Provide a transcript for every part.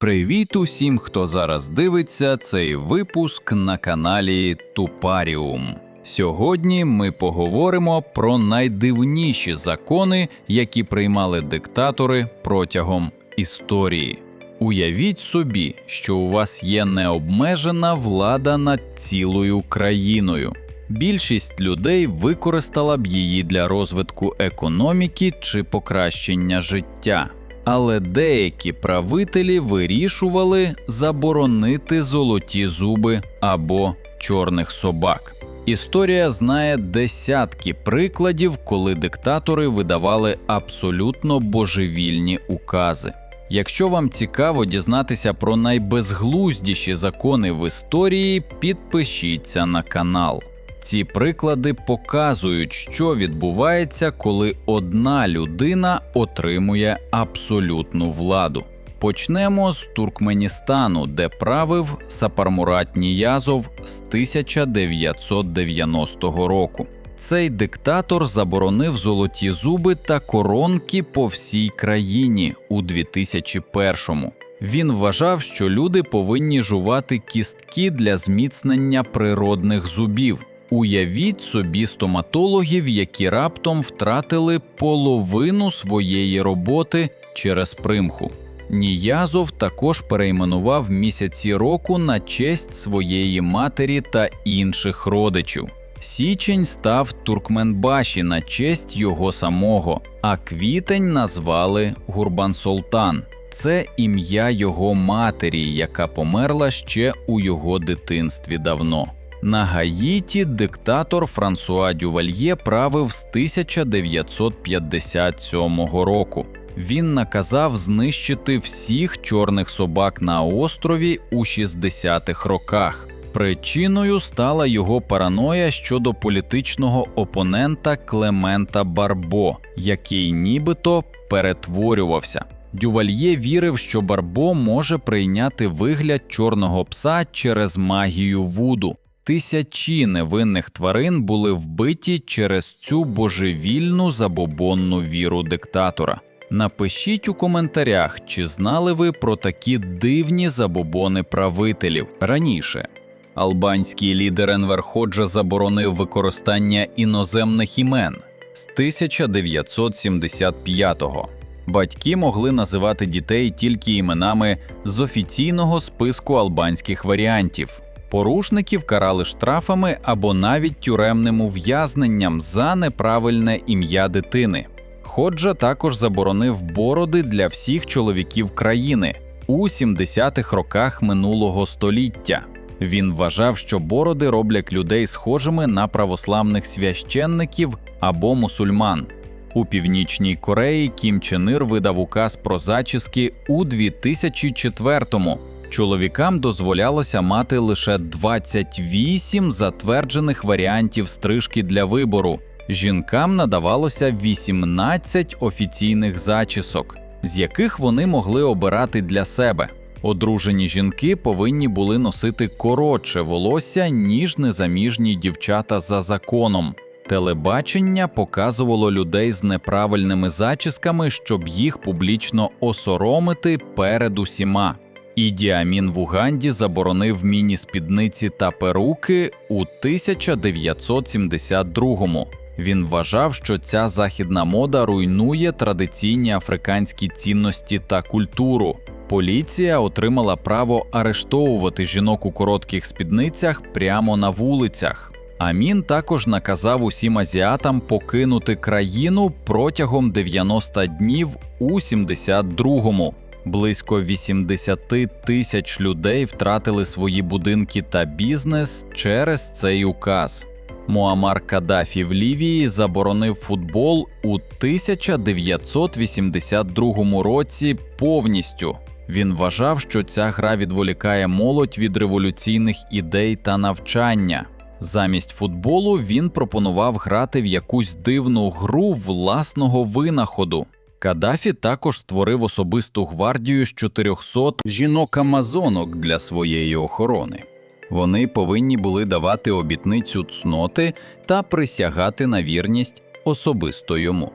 Привіт усім, хто зараз дивиться цей випуск на каналі Тупаріум. Сьогодні ми поговоримо про найдивніші закони, які приймали диктатори протягом історії. Уявіть собі, що у вас є необмежена влада над цілою країною. Більшість людей використала б її для розвитку економіки чи покращення життя. Але деякі правителі вирішували заборонити золоті зуби або чорних собак. Історія знає десятки прикладів, коли диктатори видавали абсолютно божевільні укази. Якщо вам цікаво дізнатися про найбезглуздіші закони в історії, підпишіться на канал. Ці приклади показують, що відбувається, коли одна людина отримує абсолютну владу. Почнемо з Туркменістану, де правив Сапармурат Ніязов з 1990 року. Цей диктатор заборонив золоті зуби та коронки по всій країні у 2001-му. Він вважав, що люди повинні жувати кістки для зміцнення природних зубів. Уявіть собі стоматологів, які раптом втратили половину своєї роботи через примху. Ніязов також перейменував місяці року на честь своєї матері та інших родичів. Січень став Туркменбаші на честь його самого, а квітень назвали Гурбан-Солтан. Це ім'я його матері, яка померла ще у його дитинстві давно. На Гаїті диктатор Франсуа Дювальє правив з 1957 року. Він наказав знищити всіх чорних собак на острові у 60-х роках. Причиною стала його параноя щодо політичного опонента Клемента Барбо, який нібито перетворювався. Дювальє вірив, що Барбо може прийняти вигляд чорного пса через магію вуду. Тисячі невинних тварин були вбиті через цю божевільну забобонну віру диктатора. Напишіть у коментарях, чи знали ви про такі дивні забобони правителів раніше. Албанський лідер Енвер Ходжа заборонив використання іноземних імен з 1975-го. Батьки могли називати дітей тільки іменами з офіційного списку албанських варіантів. Порушників карали штрафами або навіть тюремним ув'язненням за неправильне ім'я дитини. Ходжа також заборонив бороди для всіх чоловіків країни у 70-х роках минулого століття. Він вважав, що бороди роблять людей схожими на православних священників або мусульман. У північній Кореї Кім Чен Ир видав указ про зачіски у 2004-му. Чоловікам дозволялося мати лише 28 затверджених варіантів стрижки для вибору. Жінкам надавалося 18 офіційних зачісок, з яких вони могли обирати для себе. Одружені жінки повинні були носити коротше волосся, ніж незаміжні дівчата за законом. Телебачення показувало людей з неправильними зачісками, щоб їх публічно осоромити перед усіма. Іді Амін в Уганді заборонив міні-спідниці та перуки у 1972-му. Він вважав, що ця західна мода руйнує традиційні африканські цінності та культуру. Поліція отримала право арештовувати жінок у коротких спідницях прямо на вулицях. Амін також наказав усім азіатам покинути країну протягом 90 днів у 72-му. Близько 80 тисяч людей втратили свої будинки та бізнес через цей указ. Муамар Каддафі в Лівії заборонив футбол у 1982 році повністю. Він вважав, що ця гра відволікає молодь від революційних ідей та навчання. Замість футболу він пропонував грати в якусь дивну гру власного винаходу. Каддафі також створив особисту гвардію з 400 жінок-амазонок для своєї охорони. Вони повинні були давати обітницю цноти та присягати на вірність особисто йому.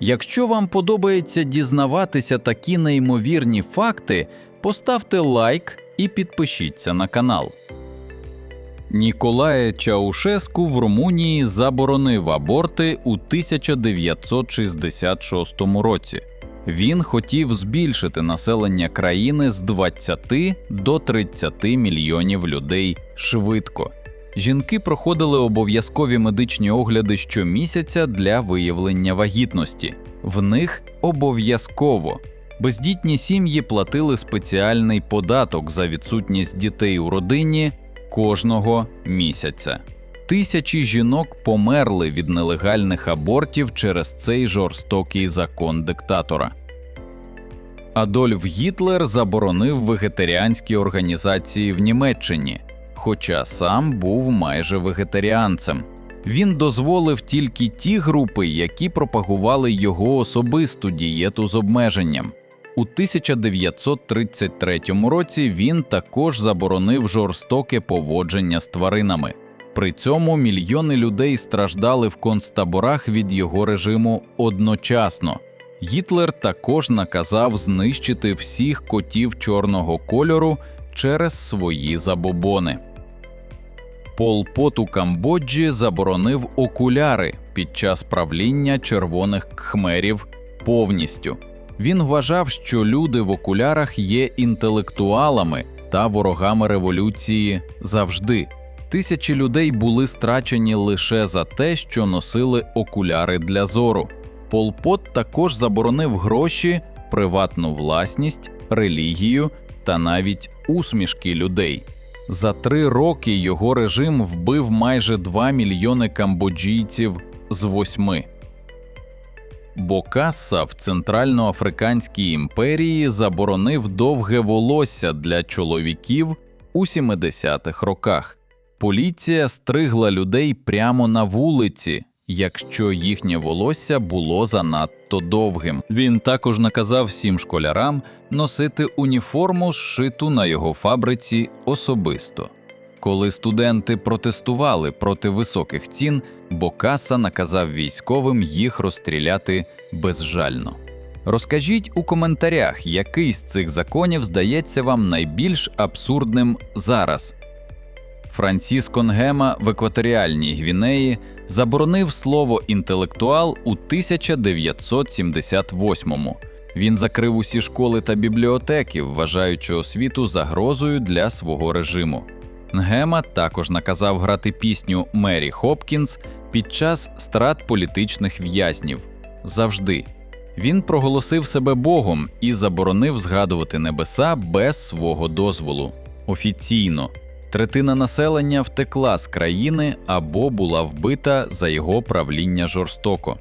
Якщо вам подобається дізнаватися такі неймовірні факти, Поставте лайк і підпишіться на канал. Ніколає Чаушеску в Румунії заборонив аборти у 1966 році. Він хотів збільшити населення країни з 20 до 30 мільйонів людей швидко. Жінки проходили обов'язкові медичні огляди щомісяця для виявлення вагітності. В них обов'язково бездітні сім'ї платили спеціальний податок за відсутність дітей у родині кожного місяця. Тисячі жінок померли від нелегальних абортів через цей жорстокий закон диктатора. Адольф Гітлер заборонив вегетаріанські організації в Німеччині, хоча сам був майже вегетаріанцем. Він дозволив тільки ті групи, які пропагували його особисту дієту з обмеженням. У 1933 році він також заборонив жорстоке поводження з тваринами. При цьому мільйони людей страждали в концтаборах від його режиму одночасно. Гітлер також наказав знищити всіх котів чорного кольору через свої забобони. Пол Пот у Камбоджі заборонив окуляри під час правління червоних кхмерів повністю. Він вважав, що люди в окулярах є інтелектуалами та ворогами революції завжди. Тисячі людей були страчені лише за те, що носили окуляри для зору. Пол Пот також заборонив гроші, приватну власність, релігію та навіть усмішки людей. За три роки його режим вбив майже 2 мільйони камбоджійців з восьми. Бокасса в Центральноафриканській імперії заборонив довге волосся для чоловіків у 70-х роках. Поліція стригла людей прямо на вулиці, якщо їхнє волосся було занадто довгим. Він також наказав всім школярам носити уніформу, зшиту на його фабриці особисто. Коли студенти протестували проти високих цін, Бокаса наказав військовим їх розстріляти безжально. Розкажіть у коментарях, який з цих законів здається вам найбільш абсурдним зараз. Франсіско Нгема в екваторіальній Гвінеї заборонив слово інтелектуал у 1978-му. Він закрив усі школи та бібліотеки, вважаючи освіту загрозою для свого режиму. Нгема також наказав грати пісню Мері Хопкінс під час страт політичних в'язнів завжди. Він проголосив себе Богом і заборонив згадувати небеса без свого дозволу. Офіційно третина населення втекла з країни або була вбита за його правління жорстоко.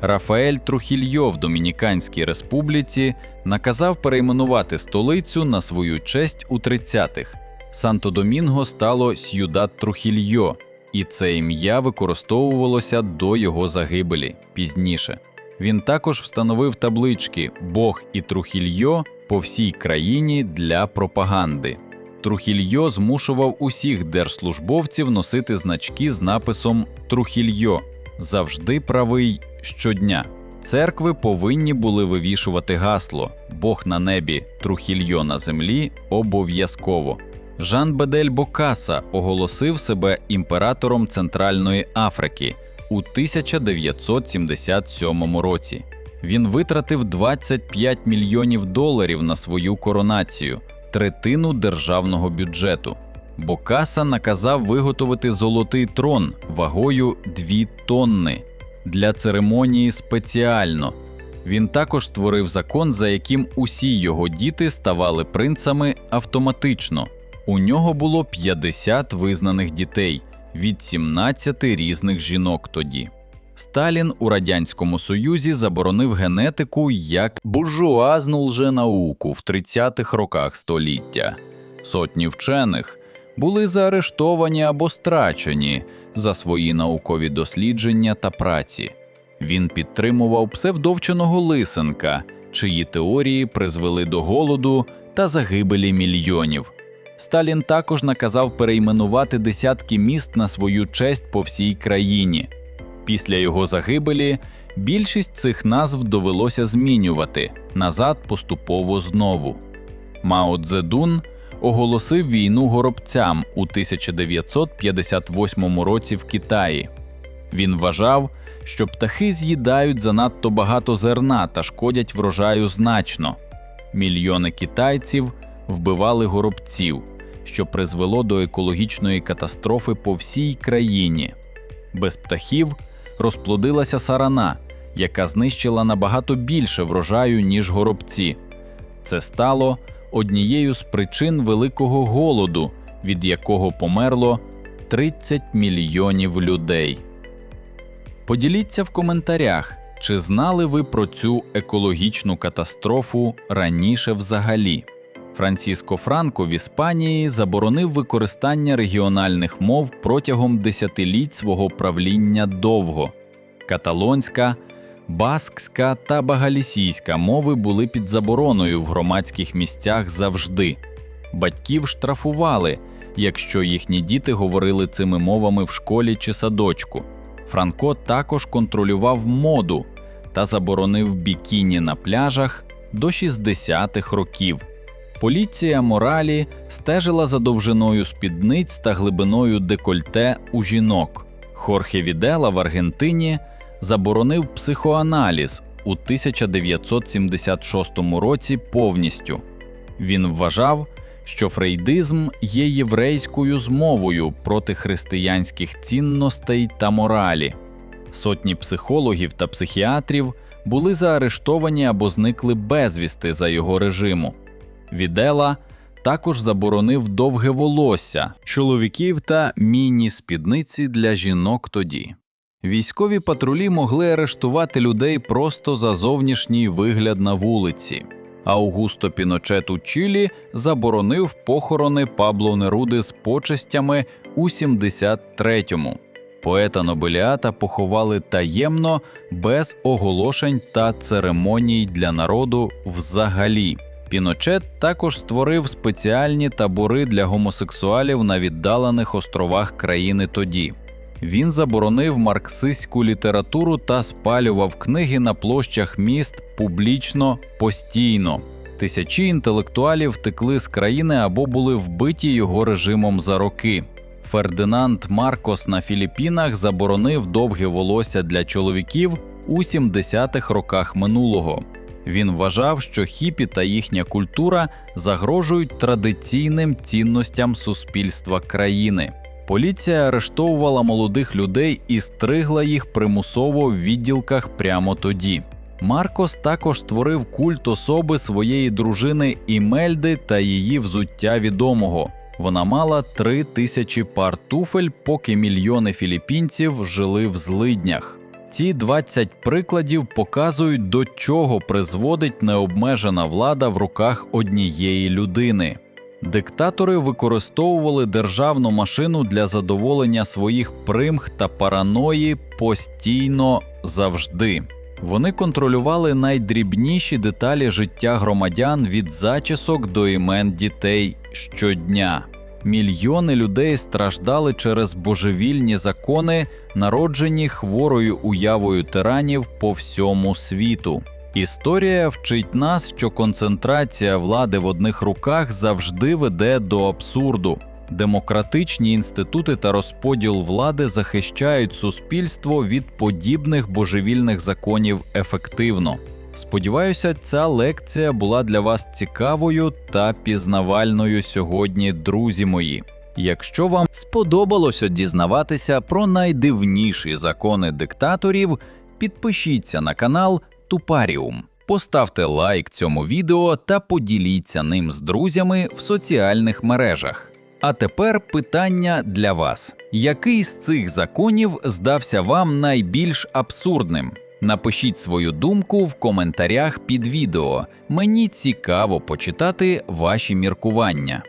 Рафаель Трухільйо в Домініканській республіці наказав перейменувати столицю на свою честь у 30-х. Санто-Домінго стало Сюдат Трухільйо, і це ім'я використовувалося до його загибелі пізніше. Він також встановив таблички Бог і Трухільйо по всій країні для пропаганди. Трухільйо змушував усіх держслужбовців носити значки з написом Трухільйо завжди правий щодня. Церкви повинні були вивішувати гасло Бог на небі, Трухільйо на землі обов'язково. Жан Бедель Бокаса оголосив себе імператором Центральної Африки у 1977 році. Він витратив 25 мільйонів доларів на свою коронацію, третину державного бюджету. Бокаса наказав виготовити золотий трон вагою 2 тонни для церемонії спеціально. Він також створив закон, за яким усі його діти ставали принцами автоматично. У нього було 50 визнаних дітей від 17 різних жінок тоді. Сталін у Радянському Союзі заборонив генетику як буржуазну лженауку в 30-х роках століття. Сотні вчених були заарештовані або страчені за свої наукові дослідження та праці. Він підтримував псевдовченого Лисенка, чиї теорії призвели до голоду та загибелі мільйонів. Сталін також наказав перейменувати десятки міст на свою честь по всій країні. Після його загибелі більшість цих назв довелося змінювати назад поступово знову. Мао Цзедун оголосив війну горобцям у 1958 році в Китаї. Він вважав, що птахи з'їдають занадто багато зерна та шкодять врожаю значно. Мільйони китайців вбивали горобців, що призвело до екологічної катастрофи по всій країні. Без птахів розплодилася сарана, яка знищила набагато більше врожаю, ніж горобці. Це стало однією з причин великого голоду, від якого померло 30 мільйонів людей. Поділіться в коментарях, чи знали ви про цю екологічну катастрофу раніше взагалі. Франциско Франко в Іспанії заборонив використання регіональних мов протягом десятиліть свого правління довго. Каталонська, баскська та багалісійська мови були під забороною в громадських місцях завжди. Батьків штрафували, якщо їхні діти говорили цими мовами в школі чи садочку. Франко також контролював моду та заборонив бікіні на пляжах до 60-х років. Поліція моралі стежила за довжиною спідниць та глибиною декольте у жінок. Хорхе Відела в Аргентині заборонив психоаналіз у 1976 році повністю. Він вважав, що фрейдизм є єврейською змовою проти християнських цінностей та моралі. Сотні психологів та психіатрів були заарештовані або зникли безвісти за його режиму. Відела також заборонив довге волосся чоловіків та міні-спідниці для жінок тоді. Військові патрулі могли арештувати людей просто за зовнішній вигляд на вулиці. Аугусто Піночет у Чилі заборонив похорони Пабло Неруди з почестями у 73-му. Поета Нобеліата поховали таємно, без оголошень та церемоній для народу взагалі. Піночет також створив спеціальні табори для гомосексуалів на віддалених островах країни тоді. Він заборонив марксистську літературу та спалював книги на площах міст публічно постійно. Тисячі інтелектуалів втекли з країни або були вбиті його режимом за роки. Фердинанд Маркос на Філіппінах заборонив довге волосся для чоловіків у 70-х роках минулого. Він вважав, що хіпі та їхня культура загрожують традиційним цінностям суспільства країни. Поліція арештовувала молодих людей і стригла їх примусово в відділках прямо тоді. Маркос також створив культ особи своєї дружини Імельди та її взуття відомого. Вона мала три тисячі пар туфель, поки мільйони філіппінців жили в злиднях. Ці 20 прикладів показують, до чого призводить необмежена влада в руках однієї людини. Диктатори використовували державну машину для задоволення своїх примх та параної постійно завжди. Вони контролювали найдрібніші деталі життя громадян від зачісок до імен дітей щодня. Мільйони людей страждали через божевільні закони, народжені хворою уявою тиранів по всьому світу. Історія вчить нас, що концентрація влади в одних руках завжди веде до абсурду. Демократичні інститути та розподіл влади захищають суспільство від подібних божевільних законів ефективно. Сподіваюся, ця лекція була для вас цікавою та пізнавальною сьогодні, друзі мої. Якщо вам сподобалося дізнаватися про найдивніші закони диктаторів, підпишіться на канал Тупаріум, поставте лайк цьому відео та поділіться ним з друзями в соціальних мережах. А тепер питання для вас: який з цих законів здався вам найбільш абсурдним? Напишіть свою думку в коментарях під відео. Мені цікаво почитати ваші міркування.